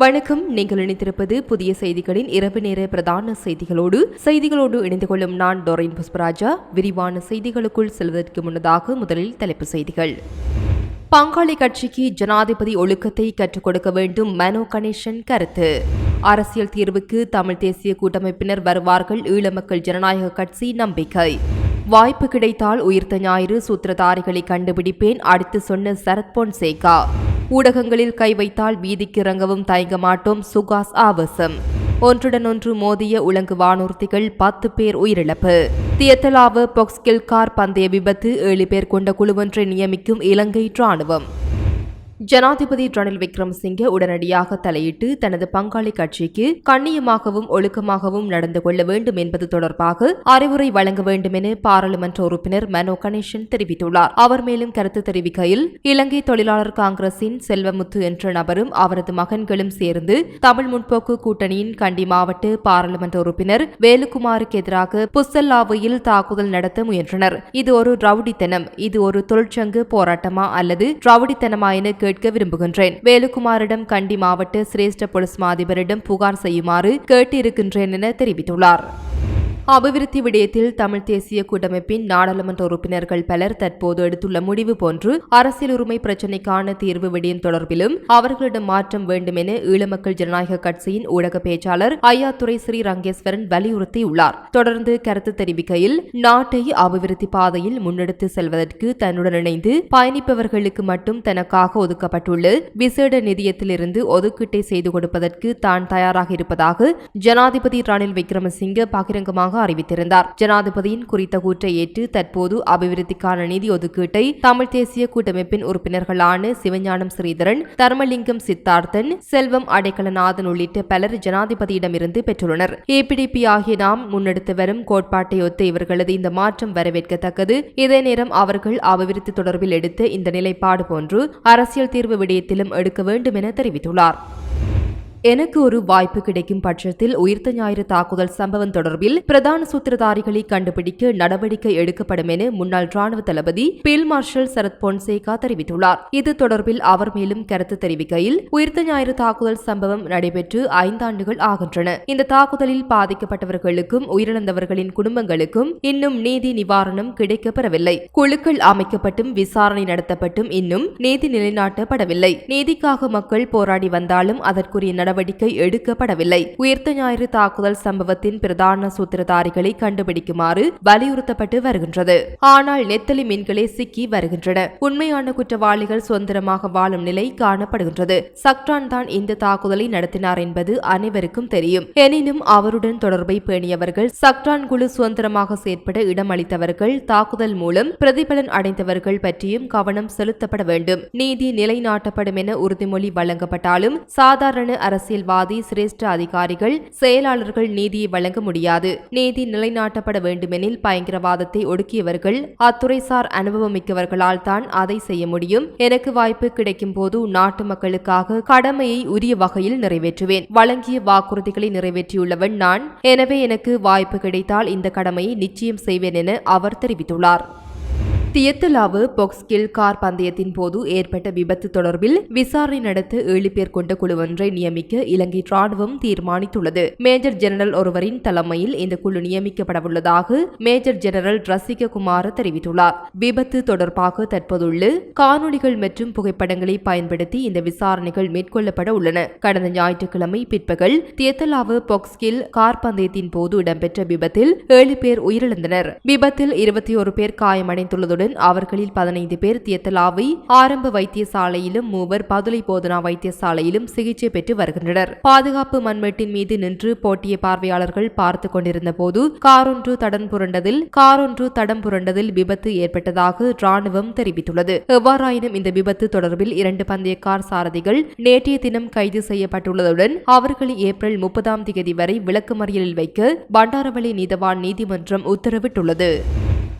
வணக்கம். நீங்கள் இணைத்திருப்பது புதிய செய்திகளின் இரவு நேர பிரதான செய்திகளோடு செய்திகளோடு இணைந்து கொள்ளும் நான் டொரைன் புஷ்பராஜா. விரிவான செய்திகளுக்குள் செல்வதற்கு முன்னதாக முதலில் தலைப்பு செய்திகள். பங்காளி கட்சிக்கு ஜனாதிபதி ஒழுக்கத்தை கற்றுக் கொடுக்க வேண்டும் மனோ கணேசன் கருத்து. அரசியல் தீர்வுக்கு தமிழ் தேசிய கூட்டமைப்பினர் வருவார்கள் ஈழ மக்கள் ஜனநாயக கட்சி நம்பிக்கை. வாய்ப்பு கிடைத்தால் உயிர்த்த ஞாயிறு சூத்திரதாரிகளை கண்டுபிடிப்பேன் அடுத்து சொன்ன சரத் பொன்சேகா. ஊடகங்களில் கை வைத்தால் வீதிக்கு இறங்கவும் தயங்க மாட்டோம் சுகாஸ் ஆவேசம். ஒன்றுடன் ஒன்று மோதிய உலங்கு வானூர்த்திகள் பத்து பேர் உயிரிழப்பு. தியத்தலாவ பொக்ஸ்கில் கார் பந்தய விபத்து ஏழு பேர் கொண்ட குழுவொன்றை நியமிக்கும் இலங்கை ராணுவம் ஜனாதிபதி ரணில் விக்ரம்சிங்கே உடனடியாக தலையிட்டு தனது பங்காளி கட்சிக்கு கண்ணியமாகவும் ஒழுக்கமாகவும் நடந்து கொள்ள வேண்டும் என்பது தொடர்பாக அறிவுரை வழங்க வேண்டும் என பாராளுமன்ற உறுப்பினர் மனோ கணேசன் தெரிவித்துள்ளார். அவர் மேலும் கருத்து தெரிவிக்கையில் இலங்கை தொழிலாளர் காங்கிரசின் செல்வமுத்து என்ற நபரும் அவரது மகன்களும் சேர்ந்து தமிழ் முற்போக்கு கூட்டணியின் கண்டி மாவட்ட பாராளுமன்ற உறுப்பினர் வேலுக்குமாருக்கு எதிராக புசல்லாவையில் தாக்குதல் நடத்த முயன்றனர். இது ஒரு ரவுடித்தனம். இது ஒரு தொழிற்சங்க போராட்டமா அல்லது ரவுடித்தனமா என கேட்க விரும்புகின்றேன். வேலுக்குமாரிடம் கண்டி மாவட்ட சிரேஷ்ட போலீஸ் மாதிபரிடம் புகார் செய்யுமாறு கேட்டிருக்கின்றேன் என தெரிவித்துள்ளார். அபிவிருத்தி விடயத்தில் தமிழ் தேசிய கூட்டமைப்பின் நாடாளுமன்ற உறுப்பினர்கள் பலர் தற்போது எடுத்துள்ள முடிவு போன்று அரசியல் உரிமை பிரச்சினைக்கான தீர்வு விடயம் தொடர்பிலும் அவர்களிடம் மாற்றம் வேண்டும் என ஈழமக்கள் ஜனநாயக கட்சியின் ஊடக பேச்சாளர் ஐயாத்துறை ஸ்ரீ ரங்கேஸ்வரன் வலியுறுத்தியுள்ளார். தொடர்ந்து கருத்து தெரிவிக்கையில் நாட்டை அபிவிருத்தி பாதையில் முன்னெடுத்து செல்வதற்கு தன்னுடன் இணைந்து பயணிப்பவர்களுக்கு மட்டும் தனக்காக ஒதுக்கப்பட்டுள்ள விசேட நிதியத்திலிருந்து ஒதுக்கீட்டை செய்து கொடுப்பதற்கு தான் தயாராக இருப்பதாக ஜனாதிபதி ரணில் விக்ரமசிங்க பகிரங்கமாக அறிவித்திருந்தார். ஜனாதிபதியின் குறித்த கூற்றை ஏற்று தற்போது அபிவிருத்திக்கான நிதி ஒதுக்கீட்டை தமிழ் தேசிய கூட்டமைப்பின் உறுப்பினர்களான சிவஞானம் ஸ்ரீதரன் தர்மலிங்கம் சித்தார்த்தன் செல்வம் அடைக்கலநாதன் உள்ளிட்ட பலர் ஜனாதிபதியிடமிருந்து பெற்றுள்ளனர். ஏபிடிபி ஆகிய நாம் முன்னெடுத்து வரும் கோட்பாட்டை ஒத்த இவர்களது இந்த மாற்றம் வரவேற்கத்தக்கது. இதே நேரம் அவர்கள் அபிவிருத்தி தொடர்பில் எடுத்த இந்த நிலைப்பாடு போன்று அரசியல் தீர்வு விடயத்திலும் எடுக்க வேண்டும் என தெரிவித்துள்ளார். எனக்கு ஒரு வாய்ப்பு கிடைக்கும் பட்சத்தில் உயிர்த்த ஞாயிறு தாக்குதல் சம்பவம் தொடர்பில் பிரதான சூத்திரதாரிகளை கண்டுபிடிக்க நடவடிக்கை எடுக்கப்படும் என முன்னாள் ராணுவ தளபதி பீல் மார்ஷல் சரத் பொன்சேகா தெரிவித்துள்ளார். இது தொடர்பில் அவர் மேலும் கருத்து தெரிவிக்கையில் உயிர்த்த ஞாயிறு தாக்குதல் சம்பவம் நடைபெற்று ஐந்தாண்டுகள் ஆகின்றன. இந்த தாக்குதலில் பாதிக்கப்பட்டவர்களுக்கும் உயிரிழந்தவர்களின் குடும்பங்களுக்கும் இன்னும் நீதி நிவாரணம் கிடைக்கப்பெறவில்லை. குழுக்கள் அமைக்கப்பட்டும் விசாரணை நடத்தப்பட்டும் இன்னும் நீதி நிலைநாட்டப்படவில்லை. நீதிக்காக மக்கள் போராடி வந்தாலும் அதற்குரிய நடவடிக்கை எடுக்கப்படவில்லை. உயிர்த்த ஞாயிறு தாக்குதல் சம்பவத்தின் பிரதான சூத்திரதாரிகளை கண்டுபிடிக்குமாறு வலியுறுத்தப்பட்டு வருகின்றது. ஆனால் நெத்தலி மீன்களே சிக்கி வருகின்றன. உண்மையான குற்றவாளிகள் சுதந்திரமாக வாழும் நிலை காணப்படுகின்றது. சக்ரான் தான் இந்த தாக்குதலை நடத்தினார் என்பது அனைவருக்கும் தெரியும். எனினும் அவருடன் தொடர்பை பேணியவர்கள் சக்ரான் குழு சுதந்திரமாக செயற்பட இடமளித்தவர்கள் தாக்குதல் மூலம் பிரதிபலன் அடைந்தவர்கள் பற்றியும் கவனம் செலுத்தப்பட வேண்டும். நீதி நிலைநாட்டப்படும் என உறுதிமொழி வழங்கப்பட்டாலும் சாதாரண அரசு அரசியல்வாதி சிரேஷ்ட அதிகாரிகள் செயலாளர்கள் நீதியை வழங்க முடியாது. நீதி நிலைநாட்டப்பட வேண்டுமெனில் பயங்கரவாதத்தை ஒடுக்கியவர்கள் அத்துறைசார் அனுபவமிக்கவர்களால் தான் அதை செய்ய முடியும். எனக்கு வாய்ப்பு கிடைக்கும் போது நாட்டு மக்களுக்காக கடமையை உரிய வகையில் நிறைவேற்றுவேன். வழங்கிய வாக்குறுதிகளை நிறைவேற்றியுள்ளவன் நான். எனவே எனக்கு வாய்ப்பு கிடைத்தால் இந்த கடமையை நிச்சயம் செய்வேன் என அவர் தெரிவித்துள்ளார். தியத்தலாவு பொக்ஸ்கில் கார் பந்தயத்தின் போது ஏற்பட்ட விபத்து தொடர்பில் விசாரணை நடத்த ஏழு பேர் கொண்ட குழு ஒன்றை நியமிக்க இலங்கை ராணுவம் தீர்மானித்துள்ளது. மேஜர் ஜெனரல் ஒருவரின் தலைமையில் இந்த குழு நியமிக்கப்படவுள்ளதாக மேஜர் ஜெனரல் ரசிக குமார் தெரிவித்துள்ளார். விபத்து தொடர்பாக தற்போதுள்ள காணொலிகள் மற்றும் புகைப்படங்களை பயன்படுத்தி இந்த விசாரணைகள் மேற்கொள்ளப்பட உள்ளன. கடந்த ஞாயிற்றுக்கிழமை பிற்பகல் தியத்தலாவு பொக்ஸ்கில் கார் பந்தயத்தின் போது இடம்பெற்ற விபத்தில் ஏழு பேர் உயிரிழந்தனர். விபத்தில் இருபத்தி ஒரு பேர் காயமடைந்துள்ளது காயமடைந்துள்ளதுடன் அவர்களில் பதினைந்து பேர் தியத்தலாவை ஆரம்ப வைத்தியசாலையிலும் மூவர் பதுளை போதனா வைத்தியசாலையிலும் சிகிச்சை பெற்று வருகின்றனர். பாதுகாப்பு மண்மெட்டின் மீது நின்று போட்டிய பார்வையாளர்கள் பார்த்துக் கொண்டிருந்த போது காரொன்று தடம் புரண்டதில் காரொன்று தடம் புரண்டதில் விபத்து ஏற்பட்டதாக ராணுவம் தெரிவித்துள்ளது. எவ்வாறாயினும் இந்த விபத்து தொடர்பில் இரண்டு பந்தய கார் சாரதிகள் நேற்றைய தினம் கைது செய்யப்பட்டுள்ளதுடன் அவர்களை ஏப்ரல் முப்பதாம் தேதி வரை விளக்குமறியலில் வைக்க பண்டாரவளி நீதவான் நீதிமன்றம் உத்தரவிட்டுள்ளது.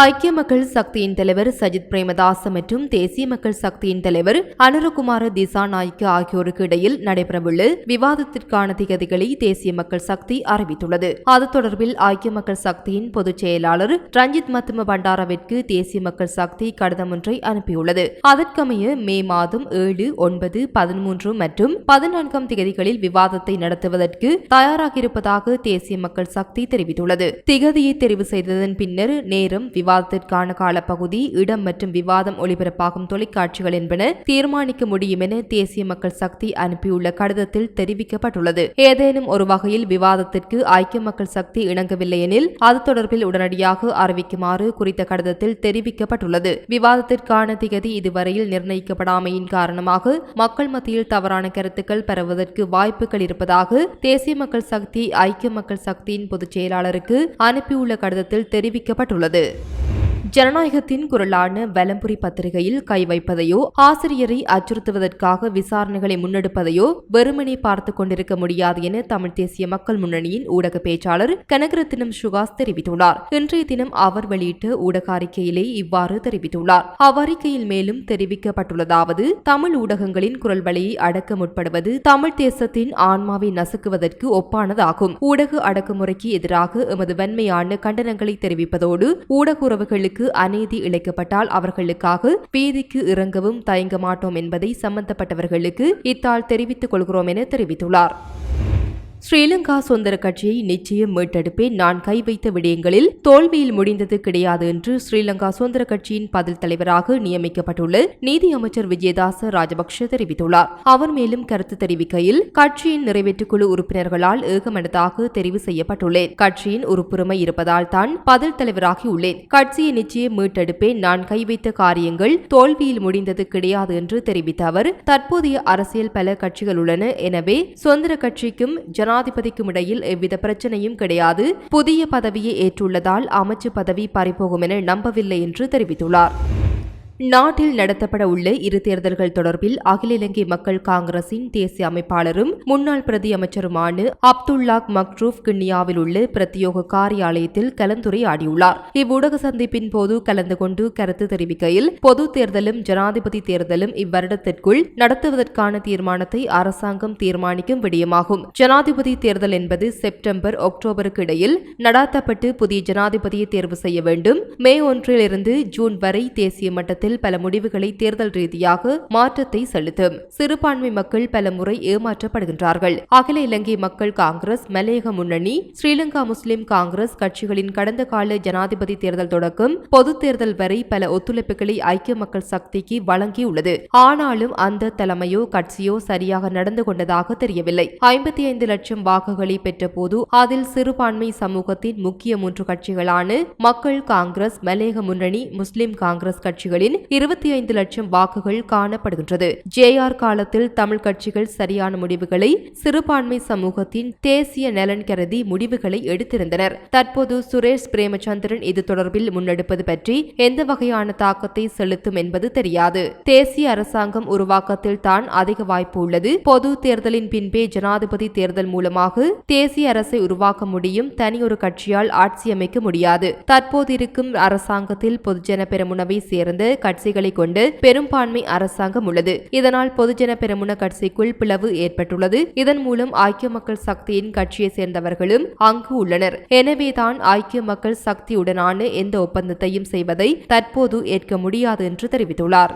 ஐக்கிய மக்கள் சக்தியின் தலைவர் சஜித் பிரேமதாச மற்றும் தேசிய மக்கள் சக்தியின் தலைவர் அனுரகுமார திசாநாய்க்கு ஆகியோருக்கு இடையில் நடைபெறவுள்ள விவாதத்திற்கான திகதிகளை தேசிய மக்கள் சக்தி அறிவித்துள்ளது. அது தொடர்பில் ஐக்கிய மக்கள் சக்தியின் பொதுச் செயலாளர் ரஞ்சித் மத்தும பண்டாரவிற்கு தேசிய மக்கள் சக்தி கடிதம் ஒன்றை அனுப்பியுள்ளது. அதற்கமைய மே மாதம் ஏழு ஒன்பது பதிமூன்று மற்றும் பதினான்காம் திகதிகளில் விவாதத்தை நடத்துவதற்கு தயாராக இருப்பதாக தேசிய மக்கள் சக்தி தெரிவித்துள்ளது. திகதியை தெரிவு செய்ததன் பின்னர் நேரம் விவாதத்திற்கான காலப்பகுதி இடம் மற்றும் விவாதம் ஒளிபரப்பாகும் தொலைக்காட்சிகள் என்பன தீர்மானிக்க முடியும் என தேசிய மக்கள் சக்தி அனுப்பியுள்ள கடிதத்தில் தெரிவிக்கப்பட்டுள்ளது. ஏதேனும் ஒரு வகையில் விவாதத்திற்கு ஐக்கிய மக்கள் சக்தி இணங்கவில்லை எனில் அது தொடர்பில் உடனடியாக அறிவிக்குமாறு குறித்த கடிதத்தில் தெரிவிக்கப்பட்டுள்ளது. விவாதத்திற்கான திகதி இதுவரையில் நிர்ணயிக்கப்படாமையின் காரணமாக மக்கள் மத்தியில் தவறான கருத்துக்கள் பெறுவதற்கு வாய்ப்புகள் இருப்பதாக தேசிய மக்கள் சக்தி ஐக்கிய மக்கள் சக்தியின் பொதுச் செயலாளருக்கு அனுப்பியுள்ள கடிதத்தில் தெரிவிக்கப்பட்டுள்ளது. Thank you. ஜனநாயகத்தின் குரலான வலம்புரி பத்திரிகையில் கை வைப்பதையோ ஆசிரியரை அச்சுறுத்துவதற்காக விசாரணைகளை முன்னெடுப்பதையோ வெறுமனே பார்த்துக் கொண்டிருக்க முடியாது என தமிழ் தேசிய மக்கள் முன்னணியின் ஊடக பேச்சாளர் கனகரத்தினம் சுகாஸ் தெரிவித்துள்ளார். இன்றைய தினம் அவர் வெளியிட்ட ஊடக அறிக்கையிலே இவ்வாறு தெரிவித்துள்ளார். அவ்வறிக்கையில் மேலும் தெரிவிக்கப்பட்டுள்ளதாவது தமிழ் ஊடகங்களின் குரல் வழியை அடக்க முற்படுவது தமிழ் தேசத்தின் ஆன்மாவை நசுக்குவதற்கு ஒப்பானதாகும். ஊடக அடக்குமுறைக்கு எதிராக எமது வன்மையான கண்டனங்களை தெரிவிப்பதோடு ஊடக உறவுகளுக்கு அநீதி இழைக்கப்பட்டால் அவர்களுக்காக வீதிக்கு இறங்கவும் தயங்க மாட்டோம் என்பதை சம்பந்தப்பட்டவர்களுக்கு இத்தால் தெரிவித்துக் கொள்கிறோம் என தெரிவித்துள்ளார். ஸ்ரீலங்கா சுதந்திர கட்சியை நிச்சயம் மீட்டெடுப்பேன். நான் கை வைத்த விடயங்களில் தோல்வியில் முடிந்தது கிடையாது என்று ஸ்ரீலங்கா சுதந்திர கட்சியின் பதில் தலைவராக நியமிக்கப்பட்டுள்ள நீதி அமைச்சர் விஜயதாச ராஜபக்ஷ தெரிவித்துள்ளார். அவர் மேலும் கருத்து தெரிவிக்கையில் கட்சியின் நிறைவேற்றுக்குழு உறுப்பினர்களால் ஏகமனதாக தெரிவு செய்யப்பட்டுள்ளேன். கட்சியின் உறுப்புரிமை இருப்பதால் தான் பதில் தலைவராகி உள்ளேன் கட்சியை நிச்சயம் மீட்டெடுப்பேன். நான் கை வைத்த காரியங்கள் தோல்வியில் முடிந்தது கிடையாது என்று தெரிவித்த அவர் தற்போதைய அரசியல் பல கட்சிகள் உள்ளன. எனவே சுதந்திர கட்சிக்கும் ஜன ஜனாதிபதிக்கும் இடையில் எவ்வித பிரச்சனையும் கிடையாது. புதிய பதவியை ஏற்றுள்ளதால் அமைச்சு பதவி பறிபோகும் என நம்பவில்லை என்று தெரிவித்துள்ளார். நாட்டில் நடத்தப்பட உள்ள இரு தேர்தல்கள் தொடர்பில் அகில இலங்கை மக்கள் காங்கிரசின் தேசிய அமைப்பாளரும் முன்னாள் பிரதி அமைச்சருமான அப்துல்லாக் மக்ரூப் கிண்ணியாவில் உள்ள பிரத்யோக காரியாலயத்தில் கலந்துரையாடியுள்ளார். இவ்வூடக சந்திப்பின் போது கலந்து கொண்டு கருத்து தெரிவிக்கையில் பொது தேர்தலும் ஜனாதிபதி தேர்தலும் இவ்வருடத்திற்குள் நடத்துவதற்கான தீர்மானத்தை அரசாங்கம் தீர்மானிக்கும் விடயமாகும். ஜனாதிபதி தேர்தல் என்பது செப்டம்பர் அக்டோபருக்கு இடையில் நடாத்தப்பட்டு புதிய ஜனாதிபதியை தேர்வு செய்ய வேண்டும். மே ஒன்றிலிருந்து ஜூன் வரை தேசிய மட்டத்தில் பல முடிவுகளை தேர்தல் ரீதியாக மாற்றத்தை செலுத்தும் சிறுபான்மை மக்கள் பல முறை ஏமாற்றப்படுகின்றார்கள். அகில இலங்கை மக்கள் காங்கிரஸ் மலையக முன்னணி ஸ்ரீலங்கா முஸ்லிம் காங்கிரஸ் கட்சிகளின் கடந்த கால ஜனாதிபதி தேர்தல் தொடக்கம் பொது தேர்தல் வரை பல ஒத்துழைப்புகளை ஐக்கிய மக்கள் சக்திக்கு வழங்கியுள்ளது. ஆனாலும் அந்த தலைமையோ கட்சியோ சரியாக நடந்து கொண்டதாக தெரியவில்லை. ஐம்பத்தி ஐந்து லட்சம் வாக்குகளை பெற்றபோது அதில் சிறுபான்மை சமூகத்தின் முக்கிய மூன்று கட்சிகளான மக்கள் காங்கிரஸ் மலையக முன்னணி முஸ்லிம் காங்கிரஸ் கட்சிகளின் இருபத்தி ஐந்து லட்சம் வாக்குகள் காணப்படுகின்றது. ஜே ஆர் காலத்தில் தமிழ் கட்சிகள் சரியான முடிவுகளை சிறுபான்மை சமூகத்தின் தேசிய நலன் கருதி முடிவுகளை எடுத்திருந்தனர். தற்போது சுரேஷ் பிரேமச்சந்திரன் இது தொடர்பில் முன்னெடுப்பது பற்றி எந்த வகையான தாக்கத்தை செலுத்தும் என்பது தெரியாது. தேசிய அரசாங்கம் உருவாக்கத்தில் தான் அதிக வாய்ப்பு உள்ளது. பொது தேர்தலின் பின்பே ஜனாதிபதி தேர்தல் மூலமாக தேசிய அரசை உருவாக்க முடியும் தனியொரு கட்சியால் ஆட்சி அமைக்க முடியாது. தற்போது இருக்கும் அரசாங்கத்தில் பொதுஜன பெருமுனவை சேர்ந்த கட்சிகளை கொண்டு பெரும்பான்மை அரசாங்கம் உள்ளது. இதனால் பொதுஜன பெருமுன கட்சிக்குள் பிளவு ஏற்பட்டுள்ளது. இதன் மூலம் ஐக்கிய மக்கள் சக்தியின் கட்சியை சேர்ந்தவர்களும் அங்கு உள்ளனர். எனவேதான் ஐக்கிய மக்கள் சக்தியுடனான எந்த ஒப்பந்தத்தையும் செய்வதை தற்போது ஏற்க முடியாது என்று தெரிவித்துள்ளார்.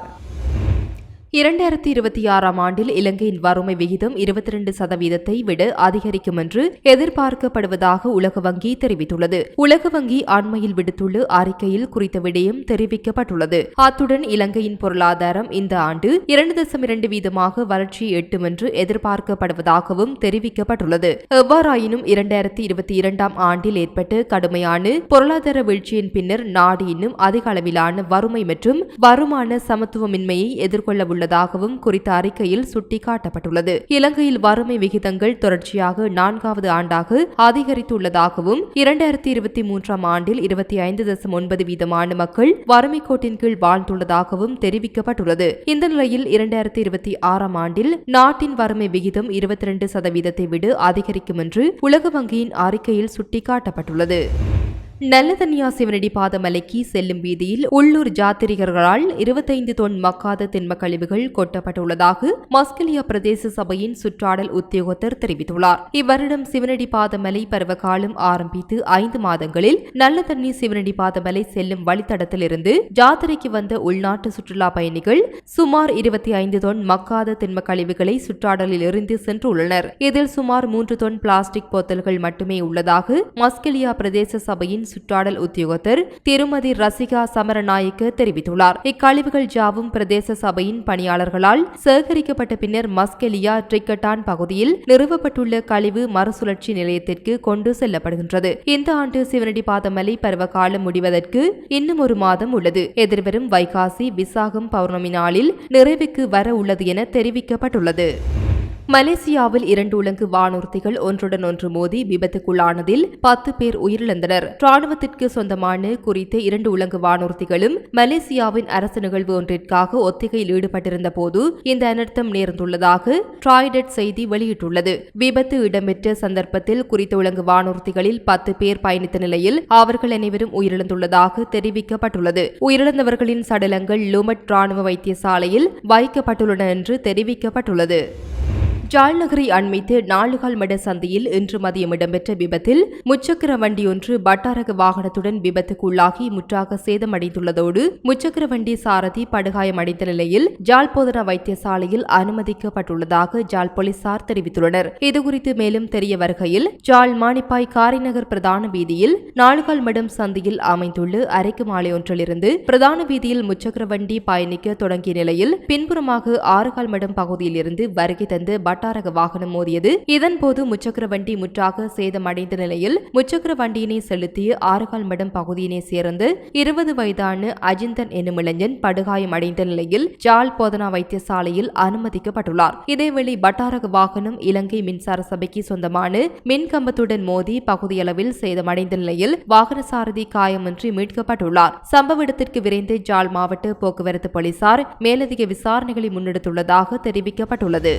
இரண்டாயிரத்தி இருபத்தி ஆறாம் ஆண்டில் இலங்கையின் வறுமை விகிதம் இருபத்தி இரண்டு சதவீதத்தை விட அதிகரிக்கும் என்று எதிர்பார்க்கப்படுவதாக உலக வங்கி தெரிவித்துள்ளது. உலக வங்கி அண்மையில் விடுத்துள்ள அறிக்கையில் குறித்த விடயம் தெரிவிக்கப்பட்டுள்ளது. அத்துடன் இலங்கையின் பொருளாதாரம் இந்த ஆண்டு இரண்டு தசம் இரண்டு வீதமாக வளர்ச்சி எட்டும் என்று எதிர்பார்க்கப்படுவதாகவும் தெரிவிக்கப்பட்டுள்ளது. எவ்வாறாயினும் இரண்டாயிரத்தி இருபத்தி இரண்டாம் ஆண்டில் ஏற்பட்ட கடுமையான பொருளாதார வீழ்ச்சியின் பின்னர் நாடு இன்னும் அதிக அளவிலான வறுமை மற்றும் வருமான சமத்துவமின்மையை எதிர்கொள்ள உள்ளதாகவும் குறித்த அறிக்கையில் சுட்டிக்காட்டப்பட்டுள்ளது. இலங்கையில் வறுமை விகிதங்கள் தொடர்ச்சியாக நான்காவது ஆண்டாக அதிகரித்துள்ளதாகவும் இரண்டாயிரத்தி இருபத்தி மூன்றாம் ஆண்டில் இருபத்தி ஐந்து தசம் ஒன்பது வீதமான மக்கள் வறுமை கோட்டின் கீழ் வாழ்ந்துள்ளதாகவும் தெரிவிக்கப்பட்டுள்ளது. இந்த நிலையில் இரண்டாயிரத்தி இருபத்தி ஆறாம் ஆண்டில் நாட்டின் வறுமை விகிதம் இருபத்தி இரண்டு சதவீதத்தை விட அதிகரிக்கும் என்று உலக வங்கியின் அறிக்கையில் சுட்டிக்காட்டப்பட்டுள்ளது. நல்லதன்யா சிவனடி பாதமலைக்கு செல்லும் வீதியில் உள்ளூர் ஜாத்திரிகர்களால் இருபத்தைந்து தொன் மக்காத திண்ம கழிவுகள் கொட்டப்பட்டுள்ளதாக மஸ்கலியா பிரதேச சபையின் சுற்றாடல் உத்தியோகத்தர் தெரிவித்துள்ளார். இவ்வருடம் சிவனடி பாதமலை பருவகாலம் ஆரம்பித்து ஐந்து மாதங்களில் நல்லதண்ணி சிவனடி பாதமலை செல்லும் வழித்தடத்திலிருந்து ஜாத்திரைக்கு வந்த உள்நாட்டு சுற்றுலா பயணிகள் சுமார் இருபத்தி ஐந்து தொன் மக்காத திண்ம கழிவுகளை சுற்றாடலில் இருந்து சென்றுள்ளனர். இதில் சுமார் மூன்று தொன் பிளாஸ்டிக் போத்தல்கள் மட்டுமே உள்ளதாக மஸ்கலியா பிரதேச சபையின் சுற்றாடல் உத்தியோகத்தர் திருமதி ரசிகா சமரநாயக்க தெரிவித்துள்ளார். இக்கழிவுகள் ஜாவும் பிரதேச சபையின் பணியாளர்களால் சேகரிக்கப்பட்ட பின்னர் மஸ்கெலியா ட்ரிக்கட்டான் பகுதியில் நிறுவப்பட்டுள்ள கழிவு மறுசுழற்சி நிலையத்திற்கு கொண்டு செல்லப்படுகின்றது. இந்த ஆண்டு சிவனடி பாதமலை பருவகாலம் முடிவதற்கு இன்னும் ஒரு மாதம் உள்ளது. எதிர்வரும் வைகாசி விசாகம் பௌர்ணமி நாளில் நிறைவுக்கு வர உள்ளது என தெரிவிக்கப்பட்டுள்ளது. மலேசியாவில் இரண்டு உலங்கு வானூர்திகள் ஒன்றுடன் ஒன்று மோதி விபத்துக்குள்ளானதில் பத்து பேர் உயிரிழந்தனர். ராணுவத்திற்கு சொந்தமான குறித்த இரண்டு உலங்கு வானூர்திகளும் மலேசியாவின் அரசு நிகழ்வு ஒன்றிற்காக ஒத்திகையில் ஈடுபட்டிருந்த போது இந்த அனர்த்தம் நேர்ந்துள்ளதாக ட்ராய்டட் செய்தி வெளியிட்டுள்ளது. விபத்து இடம்பெற்ற சந்தர்ப்பத்தில் குறித்த உலங்கு வானூர்திகளில் பத்து பேர் பயணித்த நிலையில் அவர்கள் அனைவரும் உயிரிழந்துள்ளதாக தெரிவிக்கப்பட்டுள்ளது. உயிரிழந்தவர்களின் சடலங்கள் லுமட் ராணுவ வைத்தியசாலையில் வைக்கப்பட்டுள்ளன என்று தெரிவிக்கப்பட்டுள்ளது. ஜாழ் நகரை அண்மித்து நாலுகால் மட சந்தையில் இன்று மதியம் இடம்பெற்ற விபத்தில் முச்சக்கர வண்டி ஒன்று பட்டாரக வாகனத்துடன் விபத்துக்குள்ளாகி முற்றாக சேதமடைந்துள்ளதோடு முச்சக்கர வண்டி சாரதி படுகாயமடைந்த நிலையில் ஜாழ் போதனா வைத்தியசாலையில் அனுமதிக்கப்பட்டுள்ளதாக ஜாழ் போலீசார் தெரிவித்துள்ளனர். இதுகுறித்து மேலும் தெரிய வருகையில் ஜாழ் மானிப்பாய் காரிநகர் பிரதான வீதியில் நாலுகால் மடம் சந்தையில் அமைந்துள்ள அரைக்கு மாலை ஒன்றிலிருந்து பிரதான வீதியில் முச்சக்கர வண்டி பயணிக்க தொடங்கிய நிலையில் பின்புறமாக ஆறுகால் மடம் பகுதியிலிருந்து வருகை தந்து கட்டாரக வாகனம் மோதியது. இதன்போது முச்சக்கர வண்டி முற்றாக சேதமடைந்த நிலையில் முச்சக்கர வண்டியினை செலுத்திய ஆறுகால் மடம் பகுதியினை சேர்ந்து இருபது வயதான அஜிந்தன் என்னும் இளைஞன் படுகாயம் அடைந்த நிலையில் ஜால் போதனா வைத்தியசாலையில் அனுமதிக்கப்பட்டுள்ளார். இதேவேளை பட்டாரக வாகனம் இலங்கை மின்சார சபைக்கு சொந்தமான மின் கம்பத்துடன் மோதி பகுதியளவில் சேதமடைந்த நிலையில் வாகன சாரதி காயமின்றி மீட்கப்பட்டுள்ளார். சம்பவ இடத்திற்கு விரைந்து ஜால் மாவட்ட போக்குவரத்து போலீசார் மேலதிக விசாரணைகளை முன்னெடுத்துள்ளதாக தெரிவிக்கப்பட்டுள்ளது.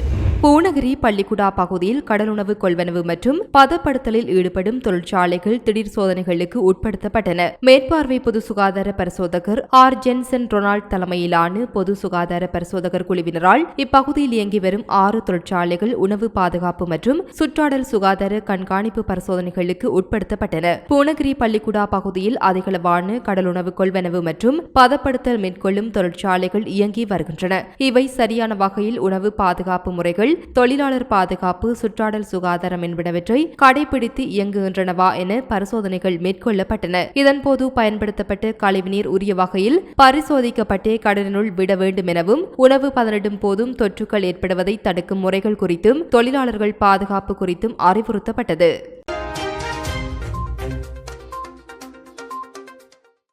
மாநகரி பள்ளிக்குடா பகுதியில் கடலுணவு கொள்வனவு மற்றும் பதப்படுத்தலில் ஈடுபடும் தொழிற்சாலைகள் திடீர் சோதனைகளுக்கு உட்படுத்தப்பட்டன. மேற்பார்வை பொது சுகாதார பரிசோதகர் ஆர். ஜென்சன் ரொனால்ட் தலைமையிலான பொது சுகாதார பரிசோதகர் குழுவினரால் இப்பகுதியில் இயங்கி வரும் ஆறு தொழிற்சாலைகள் உணவு பாதுகாப்பு மற்றும் சுற்றாடல் சுகாதார கண்காணிப்பு பரிசோதனைகளுக்கு உட்படுத்தப்பட்டன. பூனகிரி பள்ளிக்குடா பகுதியில் அதிகளவான கடலுணவு கொள்வனவு மற்றும் பதப்படுத்தல் மேற்கொள்ளும் தொழிற்சாலைகள் இயங்கி வருகின்றன. இவை சரியான வகையில் உணவு பாதுகாப்பு முறைகள் தொழிலாளர் பாதுகாப்பு சுற்றாடல் சுகாதாரம் என்பனவற்றை கடைபிடித்து இயங்குகின்றனவா என பரிசோதனைகள் மேற்கொள்ளப்பட்டன. இதன்போது பயன்படுத்தப்பட்ட கழிவுநீர் உரிய வகையில் பரிசோதிக்கப்பட்டே கடலினுள் விட வேண்டும் எனவும் உணவு பதனிடும் போதும் தொற்றுக்கள் ஏற்படுவதை தடுக்கும் முறைகள் குறித்தும் தொழிலாளர்கள் பாதுகாப்பு குறித்தும் அறிவுறுத்தப்பட்டது.